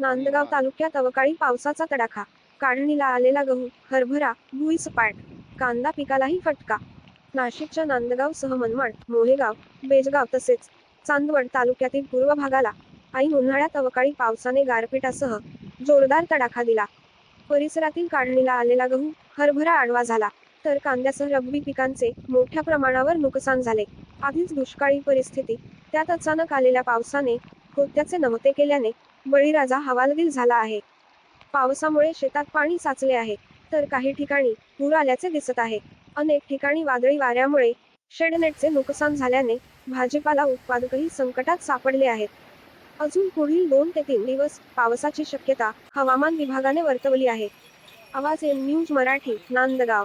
नांदगाव तालुक्यात अवकाळी पावसाचा तडाखा. काढणीला आलेला गहू हरभरा भुईसपाट कांदा पिकालाही फटका. नाशिकच्या नांदगावसह मनमाड मोहेगाव बेजगाव तसेच चांदवड तालुक्यातील पूर्व भागाला ऐन उन्हाळ्यात अवकाळी पावसाने गारपिटासह जोरदार तडाखा दिला. परिसरातील काढणीला आलेला गहू हरभरा आडवा झाला तर कांद्यासह रब्बी पिकांचे मोठ्या प्रमाणावर नुकसान झाले. आधीच दुष्काळी परिस्थिती त्यात अचानक आलेल्या पावसाने कृत्याचे नव्हते केल्याने बळीराजा हवालदिल झाला आहे. पावसामुळे शेतात पाणी साचले आहे तर काही ठिकाणी पूर आल्याचे दिसत आहे. अनेक ठिकाणी वादळी वाऱ्यामुळे शेडनेटचे नुकसान झाल्याने भाजीपाला उत्पादकही संकटात सापडले आहेत. अजून पुढील दोन ते तीन दिवस पावसाची शक्यता हवामान विभागाने वर्तवली आहे. आवाज एम न्यूज मराठी नांदगाव.